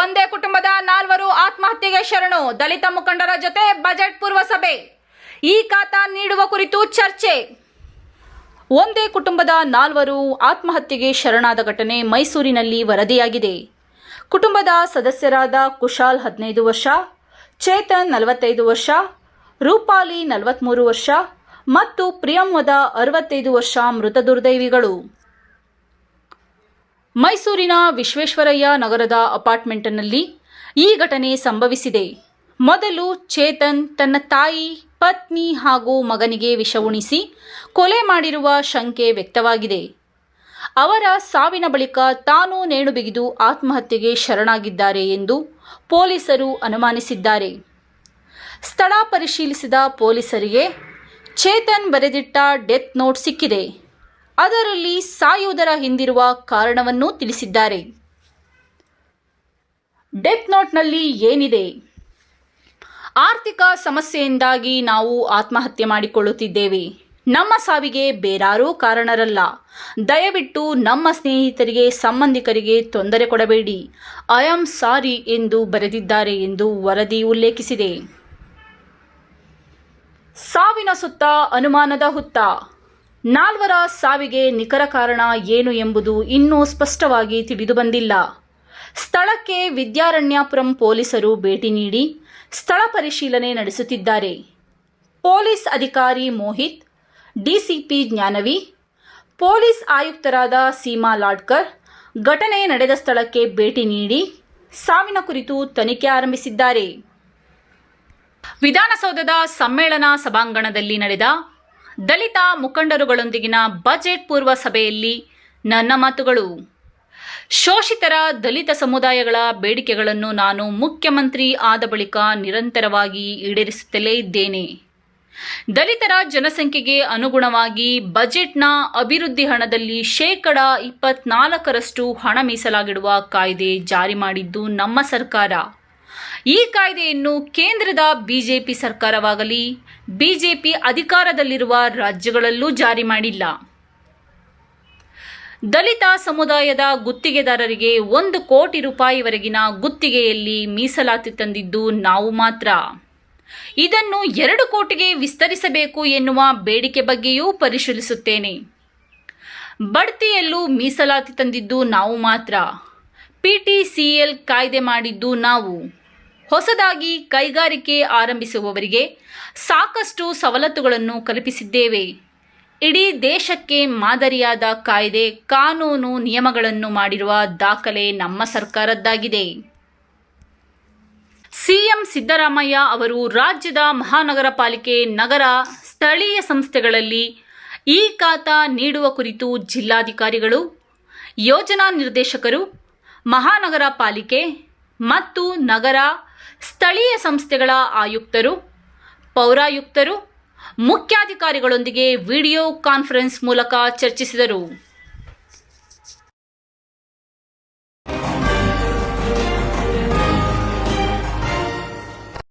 ಒಂದೇ ಕುಟುಂಬದ ನಾಲ್ವರು ಆತ್ಮಹತ್ಯೆಗೆ ಶರಣು. ದಲಿತ ಮುಖಂಡರ ಜೊತೆ ಬಜೆಟ್ ಪೂರ್ವ ಸಭೆ ಈ ಖಾತಾ ನೀಡುವ ಕುರಿತು ಚರ್ಚೆ. ಒಂದೇ ಕುಟುಂಬದ ನಾಲ್ವರು ಆತ್ಮಹತ್ಯೆಗೆ ಶರಣಾದ ಘಟನೆ ಮೈಸೂರಿನಲ್ಲಿ ವರದಿಯಾಗಿದೆ. ಕುಟುಂಬದ ಸದಸ್ಯರಾದ ಕುಶಾಲ್ ಹದಿನೈದು ವರ್ಷ, ಚೇತನ್ ನಲವತ್ತೈದು ವರ್ಷ, ರೂಪಾಲಿ ನಲವತ್ತ್ಮೂರು ವರ್ಷ ಮತ್ತು ಪ್ರಿಯಂವದ ಅರವತ್ತೈದು ವರ್ಷ ಮೃತ ದುರ್ದೈವಿಗಳು. ಮೈಸೂರಿನ ವಿಶ್ವೇಶ್ವರಯ್ಯ ನಗರದ ಅಪಾರ್ಟ್ಮೆಂಟ್ನಲ್ಲಿ ಈ ಘಟನೆ ಸಂಭವಿಸಿದೆ. ಮೊದಲು ಚೇತನ್ ತನ್ನ ತಾಯಿ, ಪತ್ನಿ ಹಾಗೂ ಮಗನಿಗೆ ವಿಷ ಉಣಿಸಿ ಕೊಲೆ ಮಾಡಿರುವ ಶಂಕೆ ವ್ಯಕ್ತವಾಗಿದೆ. ಅವರ ಸಾವಿನ ಬಳಿಕ ತಾನು ನೇಣು ಬಿಗಿದು ಆತ್ಮಹತ್ಯೆಗೆ ಶರಣಾಗಿದ್ದಾರೆ ಎಂದು ಪೊಲೀಸರು ಅನುಮಾನಿಸಿದ್ದಾರೆ. ಸ್ಥಳ ಪರಿಶೀಲಿಸಿದ ಪೊಲೀಸರಿಗೆ ಚೇತನ್ ಬರೆದಿಟ್ಟ ಡೆತ್ ನೋಟ್ ಸಿಕ್ಕಿದೆ. ಅದರಲ್ಲಿ ಸಾಯುವುದರ ಹಿಂದಿರುವ ಕಾರಣವನ್ನು ತಿಳಿಸಿದ್ದಾರೆ. ಡೆತ್ ನೋಟ್ನಲ್ಲಿ ಏನಿದೆ? ಆರ್ಥಿಕ ಸಮಸ್ಯೆಯಿಂದಾಗಿ ನಾವು ಆತ್ಮಹತ್ಯೆ ಮಾಡಿಕೊಳ್ಳುತ್ತಿದ್ದೇವೆ. ನಮ್ಮ ಸಾವಿಗೆ ಬೇರಾರೂ ಕಾರಣರಲ್ಲ. ದಯವಿಟ್ಟು ನಮ್ಮ ಸ್ನೇಹಿತರಿಗೆ, ಸಂಬಂಧಿಕರಿಗೆ ತೊಂದರೆ ಕೊಡಬೇಡಿ. ಐ ಆಮ್ ಸಾರಿ ಎಂದು ಬರೆದಿದ್ದಾರೆ ಎಂದು ವರದಿ ಉಲ್ಲೇಖಿಸಿದೆ. ಸಾವಿನ ಸುತ್ತ ಅನುಮಾನದ ಹುತ್ತ. ನಾಲ್ವರ ಸಾವಿಗೆ ನಿಖರ ಕಾರಣ ಏನು ಎಂಬುದು ಇನ್ನೂ ಸ್ಪಷ್ಟವಾಗಿ ತಿಳಿದುಬಂದಿಲ್ಲ. ಸ್ಥಳಕ್ಕೆ ವಿದ್ಯಾರಣ್ಯಪುರಂ ಪೊಲೀಸರು ಭೇಟಿ ನೀಡಿ ಸ್ಥಳ ಪರಿಶೀಲನೆ ನಡೆಸುತ್ತಿದ್ದಾರೆ. ಪೊಲೀಸ್ ಅಧಿಕಾರಿ ಮೋಹಿತ್, ಡಿಸಿಪಿ ಜ್ಞಾನವಿ, ಪೊಲೀಸ್ ಆಯುಕ್ತರಾದ ಸೀಮಾ ಲಾಡ್ಕರ್ ಘಟನೆ ನಡೆದ ಸ್ಥಳಕ್ಕೆ ಭೇಟಿ ನೀಡಿ ಸಾವಿನ ಕುರಿತು ತನಿಖೆ ಆರಂಭಿಸಿದ್ದಾರೆ. ವಿಧಾನಸೌಧದ ಸಮ್ಮೇಳನ ಸಭಾಂಗಣದಲ್ಲಿ ನಡೆದ ದಲಿತ ಮುಖಂಡರುಗಳೊಂದಿಗಿನ ಬಜೆಟ್ ಪೂರ್ವ ಸಭೆಯಲ್ಲಿ ನನ್ನ ಮಾತುಗಳು. ಶೋಷಿತರ ದಲಿತ ಸಮುದಾಯಗಳ ಬೇಡಿಕೆಗಳನ್ನು ನಾನು ಮುಖ್ಯಮಂತ್ರಿ ಆದ ಬಳಿಕ ನಿರಂತರವಾಗಿ ಈಡೇರಿಸುತ್ತಲೇ ಇದ್ದೇನೆ. ದಲಿತರ ಜನಸಂಖ್ಯೆಗೆ ಅನುಗುಣವಾಗಿ ಬಜೆಟ್ನ ಅಭಿವೃದ್ಧಿ ಹಣದಲ್ಲಿ ಶೇಕಡ ಇಪ್ಪತ್ನಾಲ್ಕರಷ್ಟು ಹಣ ಮೀಸಲಾಗಿಡುವ ಕಾಯ್ದೆ ಜಾರಿ ಮಾಡಿದ್ದು ನಮ್ಮ ಸರ್ಕಾರ. ಈ ಕಾಯ್ದೆಯನ್ನು ಕೇಂದ್ರದ ಬಿಜೆಪಿ ಸರ್ಕಾರವಾಗಲಿ, ಬಿಜೆಪಿ ಅಧಿಕಾರದಲ್ಲಿರುವ ರಾಜ್ಯಗಳಲ್ಲೂ ಜಾರಿ ಮಾಡಿಲ್ಲ. ದಲಿತ ಸಮುದಾಯದ ಗುತ್ತಿಗೆದಾರರಿಗೆ ಒಂದು ಕೋಟಿ ರೂಪಾಯಿವರೆಗಿನ ಗುತ್ತಿಗೆಯಲ್ಲಿ ಮೀಸಲಾತಿ ತಂದಿದ್ದು ನಾವು ಮಾತ್ರ. ಇದನ್ನು ಎರಡು ಕೋಟಿಗೆ ವಿಸ್ತರಿಸಬೇಕು ಎನ್ನುವ ಬೇಡಿಕೆ ಬಗ್ಗೆಯೂ ಪರಿಶೀಲಿಸುತ್ತೇನೆ. ಬಡ್ತಿಯಲ್ಲೂ ಮೀಸಲಾತಿ ತಂದಿದ್ದು ನಾವು ಮಾತ್ರ. ಪಿಟಿಸಿಎಲ್ ಕಾಯ್ದೆ ಮಾಡಿದ್ದು ನಾವು. ಹೊಸದಾಗಿ ಕೈಗಾರಿಕೆ ಆರಂಭಿಸುವವರಿಗೆ ಸಾಕಷ್ಟು ಸವಲತ್ತುಗಳನ್ನು ಕಲ್ಪಿಸಿದ್ದೇವೆ. ಇಡೀ ದೇಶಕ್ಕೆ ಮಾದರಿಯಾದ ಕಾಯ್ದೆ, ಕಾನೂನು ನಿಯಮಗಳನ್ನು ಮಾಡಿರುವ ದಾಖಲೆ ನಮ್ಮ ಸರ್ಕಾರದ್ದಾಗಿದೆ. ಸಿಎಂ ಸಿದ್ದರಾಮಯ್ಯ ಅವರು ರಾಜ್ಯದ ಮಹಾನಗರ ಪಾಲಿಕೆ ನಗರ, ಸ್ಥಳೀಯ ಸಂಸ್ಥೆಗಳಲ್ಲಿ ಈ ಖಾತಾ ನೀಡುವ ಕುರಿತು ಜಿಲ್ಲಾಧಿಕಾರಿಗಳು, ಯೋಜನಾ ನಿರ್ದೇಶಕರು ಮಹಾನಗರ ಪಾಲಿಕೆ ಮತ್ತು ನಗರ ಸ್ಥಳೀಯ ಸಂಸ್ಥೆಗಳ ಆಯುಕ್ತರು ಪೌರಾಯುಕ್ತರು ಮುಖ್ಯಾಧಿಕಾರಿಗಳೊಂದಿಗೆ ವಿಡಿಯೋ ಕಾನ್ಫರೆನ್ಸ್ ಮೂಲಕ ಚರ್ಚಿಸಿದರು.